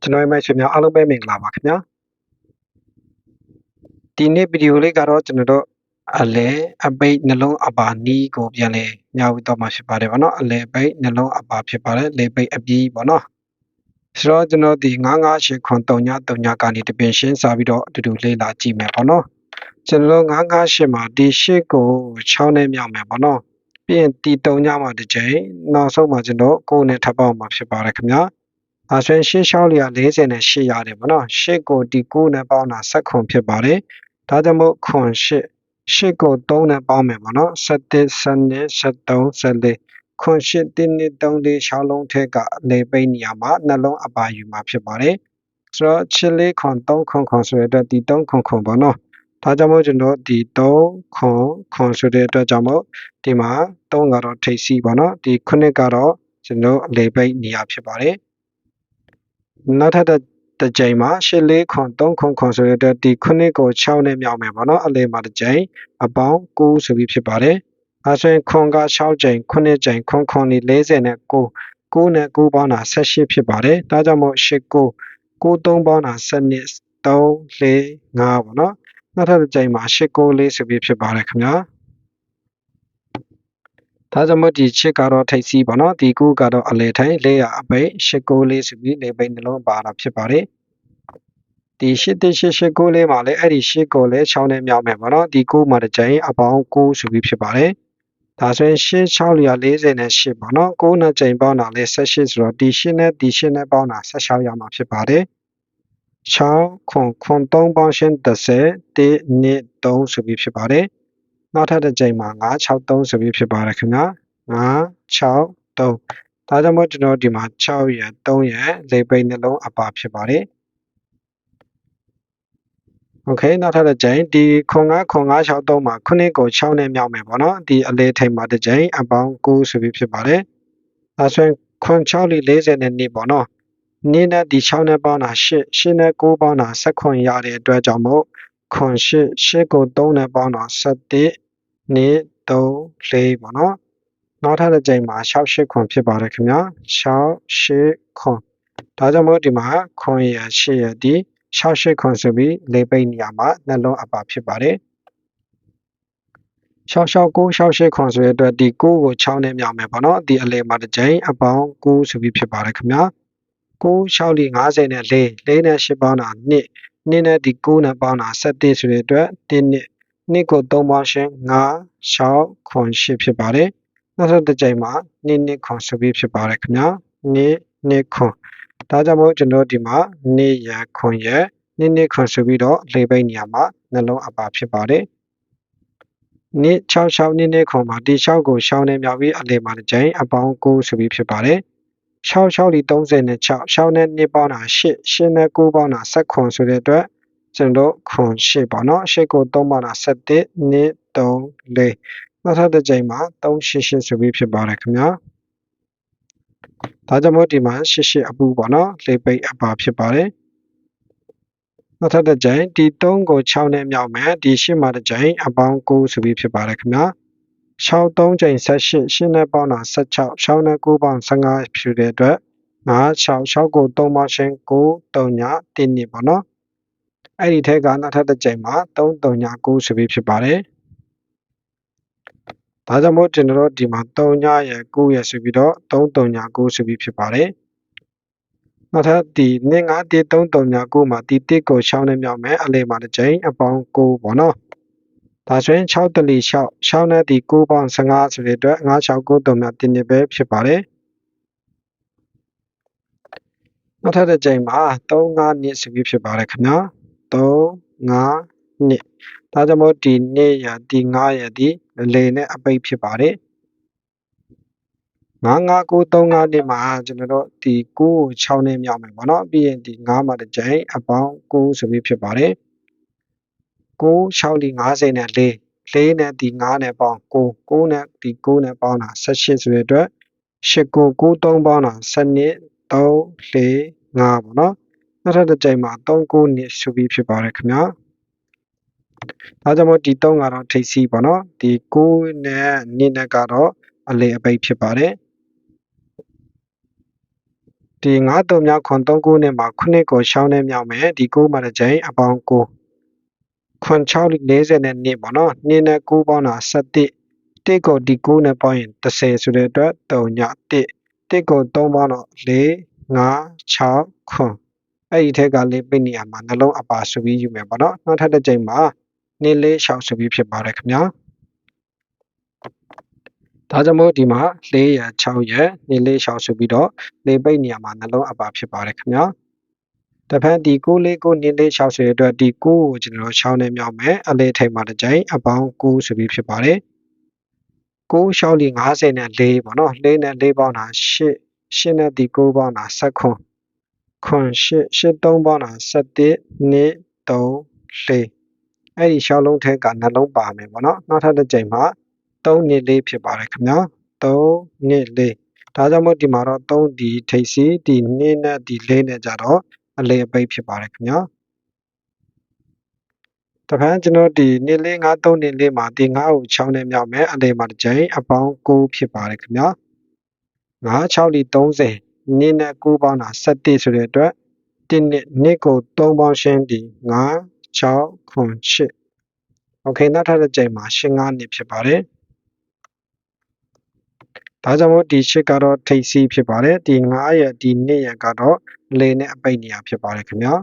ကျွန်တော်ရဲ့မိတ်ဆွေများအားလုံးပဲမင်္ဂလာပါခင်ဗျာဒီနေ့ဗီဒီယိုလေးကတော့ကျွန်တော်တို့အလဲအပိတ်နှလုံးအပါနီးကိုပြန်လဲညဝတော့မှာဖြစ်ပါတယ်ဗောနော်အလဲပိတ်နှလုံးအပါဖြစ်ပါတယ်လေပိတ်အပြီးဗောနော်ဆိုတော့ကျွန်တော်ဒီ958ခွန်3ည3ညကနေတပင်ရှင်းစာပြီးတော့အတူတူလေ့လာကြည့်မယ်ဗောနော်ကျွန်တော်တို့958မှာဒီရှစ်ကို6နဲ့မြောက်မယ်ဗောနော်ပြီးရင်ဒီ3ညမှာတစ်ချိန်နောက်ဆုံးမှာကျွန်တော်ကိုယ်နဲ့ထပ်ပေါက်မှာဖြစ်ပါတယ်ခင်ဗျာ အဲဆိုရင်ရှေ့လျှောက်လျာ40နဲ့8ရတယ်ဗောနော်ရှစ်ကိုဒီ9နဲ့ပေါင်းတာ7ခွန်ဖြစ်ပါတယ်ဒါကြောင့်မို့ခွန်8 8ကို3နဲ့ပေါင်းမယ်ဗောနော်7 7 73 74ခွန်8 1 2 3 4 6လုံးထက်ကလေပိတ်နေရာမှာနှလုံးအပါယူမှာဖြစ်ပါတယ်ဆိုတော့ချစ်လေးခွန်3ခွန်ခွန်ဆိုတဲ့အတွက်ဒီ3ခွန်ခွန်ဗောနော်ဒါကြောင့်မို့ကျွန်တော်ဒီ3ခွန်ခွန်ဆိုတဲ့အတွက်ကြောင့်မို့ဒီမှာ3ကတော့ထိပ်စီးဗောနော်ဒီ9ကတော့ကျွန်တော်အလေပိတ်နေရာဖြစ်ပါတယ် နောက်ထပ်တစ်ကြိမ်မှာရှစ်လေးခွန်3ခွန်ခွန်ဆိုတဲ့အတွက်ဒီ9ကို6နဲ့မြောက်မယ်ပေါ့နော်အလေမှာတစ်ကြိမ်အပေါင်း9ဆိုပြီးဖြစ်ပါတယ်အဲဆိုရင်ခွန်က6ကြိမ်9ကြိမ်ခွန်ခွန်ဒီ40နဲ့9 9နဲ့9ပေါင်းတာ18ဖြစ်ပါတယ်ဒါကြောင့်မို့8 9 9 3ပေါင်းတာ7 3 4 5ပေါ့နော်နောက်ထပ်တစ်ကြိမ်မှာ8 9 4ဆိုပြီးဖြစ်ပါတယ်ခင်ဗျာ ဒါကြောင့်မို့ဒီချစ်ကတော့ထိပ်စီးပေါ့နော်ဒီကူကတော့အလေထိုင်400အပိတ်894ဆိုပြီးလေပိတ်နှလုံးပါတာဖြစ်ပါတယ်ဒီ8889လေးမှာလည်းအဲ့ဒီ8ကိုလည်း6နဲ့မြောက်မယ်ပေါ့နော်ဒီ9မှာတစ်ကြိမ်အပေါင်း9ဆိုပြီးဖြစ်ပါတယ်ဒါဆိုရင်8 6လျာ40နဲ့8ပေါ့နော်9နဲ့ကြိမ်ပေါင်းတာလည်း18ဆိုတော့ဒီ8နဲ့ဒီ8နဲ့ပေါင်းတာ16ရမှာဖြစ်ပါတယ်6ခွန်ခွန်3ပေါင်းရှင်း30 1 2 3ဆိုပြီးဖြစ်ပါတယ် နောက်ထပ်တစ်ကြိမ်မှာ963ဆိုပြီးဖြစ်ပါတယ်ခင်ဗျာ963ဒါကြောင့်မို့ကျွန်တော်ဒီမှာ6ရယ်3ရယ်လေပိတ်နှလုံးအပါဖြစ်ပါတယ်โอเคနောက်ထပ်တစ်ကြိမ်ဒီခွန်9ခွန်963မှာခုနှစ်ကို6နဲ့မြောက်မယ်ပေါ့နော်ဒီအလေထိန်မှာတစ်ကြိမ်အပေါင်း9ဆိုပြီးဖြစ်ပါတယ်အဲဆိုရင်ခွန်6လီ40နဲ့2ပေါ့နော်နေ့နဲ့ဒီ6နဲ့ပေါင်းတာ8 8နဲ့9ပေါင်းတာ7ခွန်ရတဲ့အတွက်ကြောင့်မို့ ခွန်8 8ကို3နဲ့ပေါင်းတာ7 2 3 4ပေါ့နော်နောက်ထပ်တစ်ကြိမ်မှာ6 8ခွန်ဖြစ်ပါတယ်ခင်ဗျာ6 8ခွန်ဒါကြောင့်မို့ဒီမှာခွန်ရ8ရဒီ68ခွန်ဆိုပြီးလေပိတ်နေရာမှာနှလုံးအပါဖြစ်ပါတယ်669 68ခွန်ဆိုတဲ့အတွက်ဒီ9ကို6နဲ့မြောက်မယ်ပေါ့နော်ဒီအလယ်မှာတစ်ကြိမ်အပေါင်း9ဆိုပြီးဖြစ်ပါတယ်ခင်ဗျာ9 6လီ50နဲ့4 4နဲ့8ပေါင်းတာ2 2နဲ့ဒီ9နဲ့ပေါင်းတာ7ဆိုတဲ့အတွက်1နှစ်2ကို3ပေါင်းရှင်း9 6ခွန်8ဖြစ်ပါတယ်နောက်ထပ်တစ်ကြိမ်မှာ2နှစ်ခွန်ဆိုပြီးဖြစ်ပါတယ်ခင်ဗျာ2နှစ်ခွန်ဒါကြောင့်မို့ကျွန်တော်ဒီမှာနေရခွန်ရနည်းနည်းခွန်ဆိုပြီးတော့လေပိတ်နေရာမှာနှလုံးအပါဖြစ်ပါတယ်နိ66နည်းနည်းခွန်မှာဒီ6ကိုရှောင်းနေမြောက်ပြီးအလေမှာတစ်ကြိမ်အပေါင်း9ဆိုပြီးဖြစ်ပါတယ် 66လီ30နဲ့6ရှောင်းနဲ့2ပေါင်းတာ8 8နဲ့9ပေါင်းတာ7ခွန်ဆိုတဲ့အတွက်ကျွန်တော်ခွန်8ပေါ့နော်8ကို3ပေါင်းတာ7 2 3 4နောက်ထပ်တစ်ကြိမ်မှာ388ဆိုပြီးဖြစ်ပါတယ်ခင်ဗျာဒါကြောင့်မို့ဒီမှာ88အပူပေါ့နော်လေပိတ်အပါဖြစ်ပါတယ်နောက်ထပ်တစ်ကြိမ်ဒီ3ကို6နဲ့မြောက်မယ်ဒီ8မှာတစ်ကြိမ်အပေါင်း9ဆိုပြီးဖြစ်ပါတယ်ခင်ဗျာ 6 3ကြိမ်18 8နဲ့ပေါင်းတာ16 6နဲ့9ပေါင်း15ဖြစ်တဲ့အတွက်9 6 6ကို3ပေါင်းရှင်း9 3ည1နှစ်ပေါ့နော်အဲ့ဒီထက်ကနောက်ထပ်တစ်ကြိမ်မှာ3 3ည9ဆိုပြီးဖြစ်ပါတယ်ဒါကြောင့်မို့ကျွန်တော်တို့ဒီမှာ3ညရယ်9ရယ်ဆိုပြီးတော့3 3ည9ဆိုပြီးဖြစ်ပါတယ်နောက်ထပ်ဒီနှစ်ငါ1 3 3ည9မှာဒီ1ကို6နဲ့မြောက်မယ်အလေမှာတစ်ကြိမ်အပေါင်း9ပေါ့နော် ဒါဆိုရင်6တလီ6 6နဲ့ဒီ9ပေါင်း15ဆိုတဲ့အတွက်9 6 9 3များတင်းနေပဲဖြစ်ပါတယ်နောက်ထပ်တစ်ကြိမ်မှာ3 5နှစ်ဆိုပြီးဖြစ်ပါတယ်ခင်ဗျာ3 5နှစ်ဒါကြောင့်မို့ဒီနှစ်ရဒီ9ရဒီလေနဲ့အပိတ်ဖြစ်ပါတယ်95935နှစ်မှာကျွန်တော်တို့ဒီ9ကို6နဲ့မြောက်မယ်ပေါ့နော်ပြီးရင်ဒီ9မှာတစ်ကြိမ်အပေါင်း9ဆိုပြီးဖြစ်ပါတယ် 9 6လီ50နဲ့4 4နဲ့ဒီ9နဲ့ပေါင်း9 9နဲ့ဒီ9နဲ့ပေါင်းတာ18ဆိုတဲ့အတွက်8ကို9 3ပေါင်းတာ7 3 4 5ပေါ့နော်နောက်ထပ်တစ်ကြိမ်မှာ3 9နှစ်ဆိုပြီးဖြစ်ပါတယ်ခင်ဗျာဒါကြောင့်မို့ဒီ3ကတော့ထိပ်စီးပေါ့နော်ဒီ9နဲ့2နဲ့ကတော့အလေအပိတ်ဖြစ်ပါတယ်ဒီ9တုံမြောက်ခွန်3ခုနဲ့မှာခုနှစ်ကိုရှောင်းနေမြောက်မယ်ဒီ9မှာတစ်ကြိမ်အပေါင်း9 ခွန်6 40နဲ့နှစ်ပေါ့နော်နှစ်နဲ့9ပေါင်းတာ17တစ်ကိုဒီ9နဲ့ပေါင်းရင်30ဆိုတဲ့အတွက်3ည1တစ်ကို3ပေါင်းတော့4 5 6ခွန်အဲ့ဒီထက်ကလေးပိတ်နေရမှာနှလုံးအပါဆိုပြီးယူမယ်ပေါ့နော်နောက်ထပ်တစ်ကြိမ်မှာနှစ်လေးရှောင်းဆိုပြီးဖြစ်ပါတယ်ခင်ဗျာဒါကြောင့်မို့ဒီမှာ4ရ6ရနေလေးရှောင်ဆိုပြီးတော့လေပိတ်နေရာမှာနှလုံးအပါဖြစ်ပါတယ်ခင်ဗျာ တဖန်ဒီ9လေးကိုနေလေးရှောင်ဆိုရတဲ့အတွက်ဒီ9ကိုကျွန်တော်ရှောင်းနေမြောက်မယ်အလေးထိပ်မှာတစ်ကြိမ်အပေါင်း9ဆိုပြီးဖြစ်ပါတယ်9ရှောင်းလီ90နဲ့4ပေါ့နော်4နဲ့4ပေါင်းတာ8 8နဲ့ဒီ9ပေါင်းတာ7ခွန်ခွန်8 8 3ပေါင်းတာ7 2 3 4အဲ့ဒီရှောင်းလုံးထဲကနှလုံးပါမယ်ပေါ့နော်နောက်ထပ်တစ်ကြိမ်မှာ3နှစ်လေးဖြစ်ပါတယ်ခင်ဗျာ3နှစ်လေးဒါကြောင့်မို့ဒီမှာတော့3ဒီထိပ်စီဒီ2နဲ့ဒီ4နဲ့ကြတော့ အလေအပိတ်ဖြစ်ပါတယ်ခင်ဗျာတပန်းကျွန်တော်ဒီနှစ်လေး9 3နှစ်လေးမှာဒီ9ကို6နဲ့မြောက်မယ်အလေမှာတစ်ချိန်အပေါင်း9ဖြစ်ပါတယ်ခင်ဗျာ9 6လီ30နှစ်နဲ့9ပေါင်းတာ7ဆိုတဲ့အတွက်တစ်နှစ်နှစ်ကို3ပေါင်းရှင်းဒီ9 6ခွန်8โอเคနောက်ထပ်တစ်ချိန်မှာရှင်း9နှစ်ဖြစ်ပါတယ် ဒါကြောင့်မို့ဒီ8ကတော့ထိပ်စီးဖြစ်ပါတယ်ဒီ9ရဲ့ဒီ2ရဲ့ကတော့လေနဲ့အပိတ်နေရဖြစ်ပါတယ်ခင်ဗျာ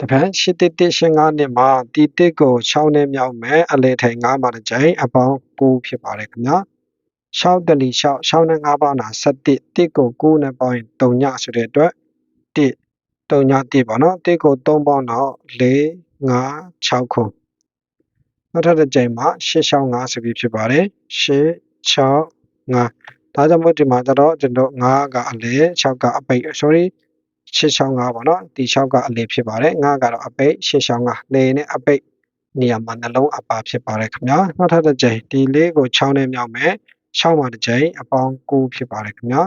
တပန်း8တစ်တစ်8 9နှစ်မှာဒီတစ်ကို6နဲ့မြောက်မယ်အလေထိုင်9မှာတစ်ကြိမ်အပေါင်း9ဖြစ်ပါတယ်ခင်ဗျာ6တလီ6 6နဲ့9ပေါင်းတာ7တစ်ကို9နဲ့ပေါင်းရင်3ညဆိုတဲ့အတွက်1 3ည1ပေါ့နော်တစ်ကို3ပေါင်းတော့4 5 6ခု နောက်ထပ်တစ်ကြိမ်မှာ665ဆိုပြီးဖြစ်ပါတယ်665ဒါကြောင့်မို့ဒီမှာကျတော့ကျွန်တော်9ကအလေ6ကအပိတ် sorry 665ပေါ့နော်ဒီ6ကအလေဖြစ်ပါတယ်9ကတော့အပိတ်665လေနဲ့အပိတ်နေရာမှာနှလုံးအပါဖြစ်ပါတယ်ခင်ဗျာနောက်ထပ်တစ်ကြိမ်ဒီလေးကို6နဲ့မြောက်မယ်6မှာတစ်ကြိမ်အပေါင်း9ဖြစ်ပါတယ်ခင်ဗျာ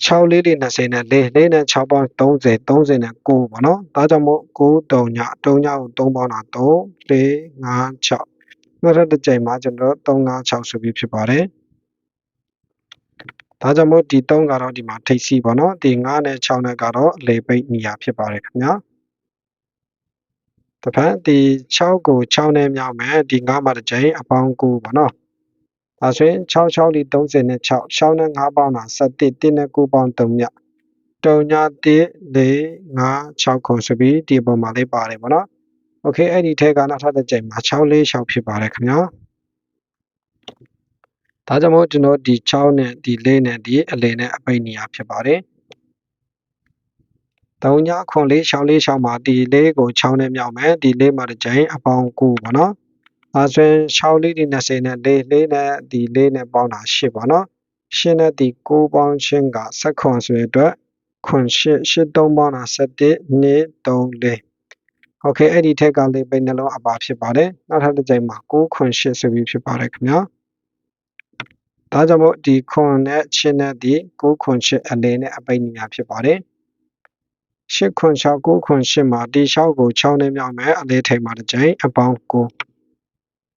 6လေးတွေ20နဲ့4 4နဲ့6ပေါင်း30 30နဲ့9ပေါ့နော်ဒါကြောင့်မို့9 3ည3ညကို3ပေါင်းတာ3 4 5 6နောက်ထပ်တစ်ကြိမ်မှာကျွန်တော်3 5 6ဆိုပြီးဖြစ်ပါတယ်ဒါကြောင့်မို့ဒီ3ကတော့ဒီမှာထိပ်စီပေါ့နော်ဒီ9နဲ့6နဲ့ကတော့လေပိတ်နေရဖြစ်ပါတယ်ခင်ဗျာတဖန်ဒီ6ကို6နဲ့မြောက်မယ်ဒီ9မှာတစ်ကြိမ်အပေါင်း9ပေါ့နော် ။အဆွေ66လီ36ရှောင်းနဲ့9ပေါင်းတာ71တင်းနဲ့9ပေါင်း3မြ။တုံညာ1 4 5 6ခုဆိုပြီးဒီပုံမှာလေးပါတယ်ပေါ့နော်။ Okay အဲ့ဒီထဲကနောက်ထပ်တစ်ကြိမ်မှာ64ရှောင်းဖြစ်ပါတယ်ခင်ဗျာ။ဒါကြောင့်မို့ကျွန်တော်ဒီ6နဲ့ဒီ4နဲ့ဒီအလယ်နဲ့အပိတ်နေရဖြစ်ပါတယ်။တုံညာခွန်လေးရှောင်းလေးရှောင်းမှာဒီလေးကို6နဲ့မြောက်မယ်ဒီလေးမှာတစ်ကြိမ်အပေါင်း9ပေါ့နော် အဲဆိုရင်6လေးဒီ20နဲ့4 4နဲ့ဒီ4နဲ့ပေါင်းတာ8ပေါ့နော်8နဲ့ဒီ9ပေါင်းချင်းက7ခွန်ဆိုရတဲ့ခွန်8 8 3ပေါင်းတာ7 2 3 4โอเคအဲ့ဒီထက်ကလေးပိတ်နှလုံးအပါဖြစ်ပါတယ်နောက်ထပ်တစ်ကြိမ်မှာ9ခွန်8ဆိုပြီးဖြစ်ပါတယ်ခင်ဗျာဒါကြောင့်မို့ဒီခွန်နဲ့ချင်းနဲ့ဒီ9ခွန်8အလဲနဲ့အပိတ်နေရဖြစ်ပါတယ်8ခွန်6 9ခွန်8မှာဒီ6ကို6နဲ့မြောက်မယ်အလဲထိန်မှာတစ်ကြိမ်အပေါင်း9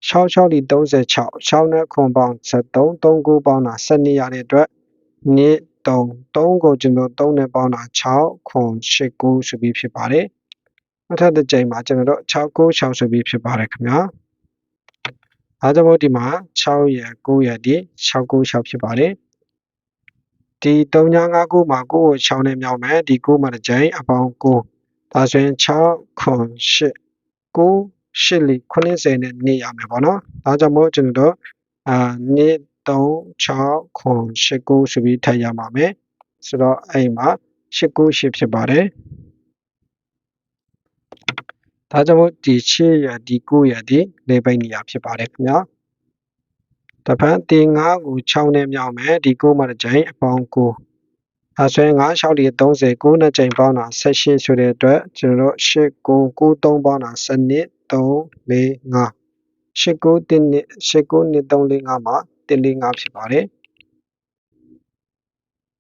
6 6ဒီ36 6နဲ့ခွန်ပေါင်း73 3 9ပေါင်းတာ12ရတဲ့အတွက်နှစ်3 3ကိုကျွန်တော်3နဲ့ပေါင်းတာ6ခွန်8 9ဆိုပြီးဖြစ်ပါတယ်နောက်ထပ်တစ်ကြိမ်မှာကျွန်တော်တို့6 9 6ဆိုပြီးဖြစ်ပါတယ်ခင်ဗျာဒါကြောင့်မို့ဒီမှာ6ရယ်9ရယ်ဒီ6 9 6ဖြစ်ပါတယ်ဒီ3ည5 9မှာ9ကို6နဲ့မြောက်မယ်ဒီ9မှာတစ်ကြိမ်အပေါင်း9ဒါဆိုရင်6ခွန်8 9 8လီ90နဲ့နေရမယ်ပေါ့နော်ဒါကြောင့်မို့ကျွန်တော်တို့အာ2 3 6ခွန်8 9ဆိုပြီးထပ်ရပါမယ်ဆိုတော့အဲ့မှာ8 9 8ဖြစ်ပါတယ်ဒါကြောင့်မို့ဒီ8ရဒီ9ရဒီလေပိတ်နေရဖြစ်ပါတယ်ခင်ဗျာတဖန်တင်9ကို6နဲ့မြောက်မယ်ဒီ9မှာတစ်ကြိမ်အပေါင်း9 အဲဆိုရင်9 6ဒီ30 9နဲ့ကြိမ်ပေါင်းတာ18ဆိုတဲ့အတွက်ကျွန်တော်တို့8 9 9 3ပေါင်းတာ7 3 4 5 8 9 1နှစ်8 9နှစ်3 4 5မှာ1 4 5ဖြစ်ပါတယ်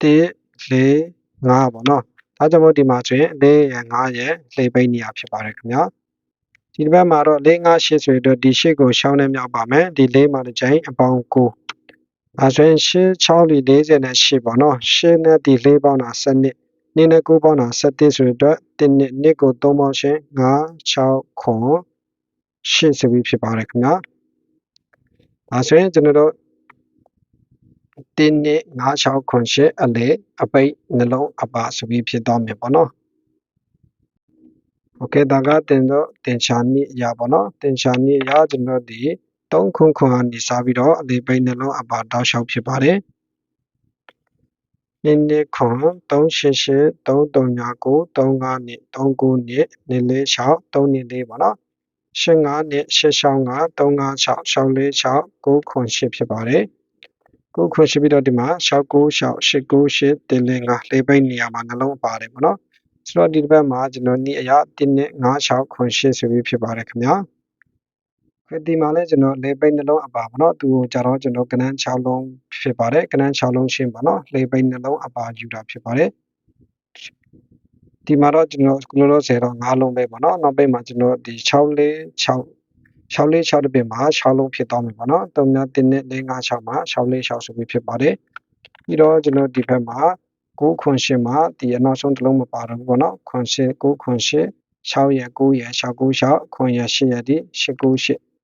1 4 5ပေါ့နော်ဒါကြောင့်မို့ဒီမှာဆိုရင်4ရယ်5ရယ်လေပိတ်နေရဖြစ်ပါတယ်ခင်ဗျာဒီတစ်ပတ်မှာတော့၄၅၈ဆိုရတော့ဒီ၈ကိုရှောင်းနေမြောက်ပါမယ်ဒီ၄မှာတစ်ချိန်အပေါင်း9 ဒါဆိုရင်ရှ6လီ48ပေါ့နော်ရှနဲ့ဒီ4ပေါင်းတာ7နှစ်နှစ်နဲ့9ပေါင်းတာ7ဆိုတဲ့အတွက်1နှစ်နှစ်ကို3ပေါင်းရှင်း9 6ခွန်8ဆိုပြီးဖြစ်ပါတယ်ခင်ဗျာဒါဆိုရင်ကျွန်တော်တို့1နှစ်9 6ခွန်8အလေအပိတ်နှလုံးအပါဆိုပြီးဖြစ်သွားမယ်ပေါ့နော်โอเคဒါကတင်တော့တင်ချာနည်းအရာပေါ့နော်တင်ချာနည်းအရာကျွန်တော်ဒီ 3ခွန်ခွန်အနေစားပြီးတော့အလေပိတ်နှလုံးအပါတောက်လျှောက်ဖြစ်ပါတယ်နှစ်နှစ်ခွန်388 339 35နှစ်39နှစ်နှစ်လေး6 3နှစ်လေးပေါ့နော်85နှစ်865 356 646 9ခွန်8ဖြစ်ပါတယ်9ခွန်8ပြီးတော့ဒီမှာ696 898 105လေးပိတ်နေရာမှာနှလုံးပါတယ်ပေါ့နော်ဆိုတော့ဒီတစ်ပတ်မှာကျွန်တော်နေ့အရာ1နှစ်56ခွန်8ဆိုပြီးဖြစ်ပါတယ်ခင်ဗျာ ခဒီမှာလည်းကျွန်တော်လေပိတ်နှလုံးအပါပေါ့နော်သူကိုကြတော့ကျွန်တော်ကနန်း6လုံးဖြစ်ပါတယ်ကနန်း6လုံးရှင်းပါနော်လေပိတ်နှလုံးအပါယူတာဖြစ်ပါတယ်ဒီမှာတော့ကျွန်တော်ကလိုလိုဆယ်တော့9လုံးပဲပေါ့နော်နောက်ပိတ်မှာကျွန်တော်ဒီ6လေး6 6လေး6တစ်ပင်မှာ6လုံးဖြစ်သွားမယ်ပေါ့နော်3နဲ့1နဲ့4 5 6မှာ6လေး6ဆိုပြီးဖြစ်ပါတယ်ပြီးတော့ကျွန်တော်ဒီဘက်မှာ9ခွန်8မှာဒီအနောက်ဆုံးတစ်လုံးမပါတော့ဘူးပေါ့နော်ခွန်8 9ခွန်8 6ရယ်9ရယ်6 9 6ခွန်ရယ်8ရယ်ဒီ8 9 8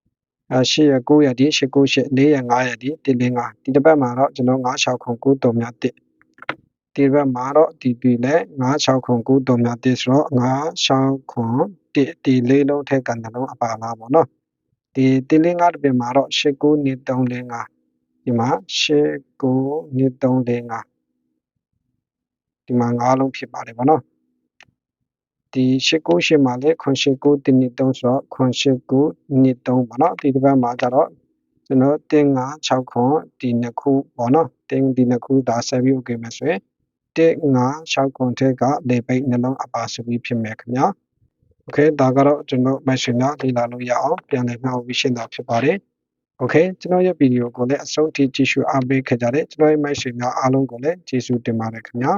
အဲ8ရယ်9ရယ်ဒီ8 9 8 4ရယ်5ရယ်ဒီ1 4 5ဒီတစ်ပတ်မှာတော့ကျွန်တော်9 6ခွန်9တုံများ1ဒီဘက်မှာတော့ဒီပြီလဲ9 6ခွန်9တုံများ1ဆိုတော့9 6ခွန်1ဒီလေးလုံးထက်ကနှလုံးအပါလားပေါ့နော်ဒီ1 4 5တစ်ပြင်မှာတော့8 9နေ3 4 5ဒီမှာ8 9နေ3 4 5ဒီမှာ9လုံးဖြစ်ပါတယ်ပေါ့နော် ဒီ898မှာလည်း989တင်းနှစ်3ဆိုတော့989နှစ်3ပေါ့နော်ဒီတစ်ပတ်မှာကျတော့ကျွန်တော်တင်9 6ခွန်ဒီနှစ်ခုပေါ့နော်တင်ဒီနှစ်ခုဒါဆက်ပြီး okay မယ်ဆိုရင်တင်9 6ခွန်ထက်ကလေပိတ်နှလုံးအပါဆိုပြီးဖြစ်မယ်ခင်ဗျာ okay ဒါကတော့ကျွန်တော်မိုက်ရှင်များလေ့လာလို့ရအောင်ပြန်လည်နှောက်ပြီးရှင်းတာဖြစ်ပါတယ် okay ကျွန်တော်ရဲ့ဗီဒီယိုကိုလည်းအဆုံးထိကြည့်ရှုအားပေးခဲ့ကြတဲ့ကျွန်တော်ရဲ့မိုက်ရှင်များအားလုံးကိုလည်းကျေးဇူးတင်ပါတယ်ခင်ဗျာ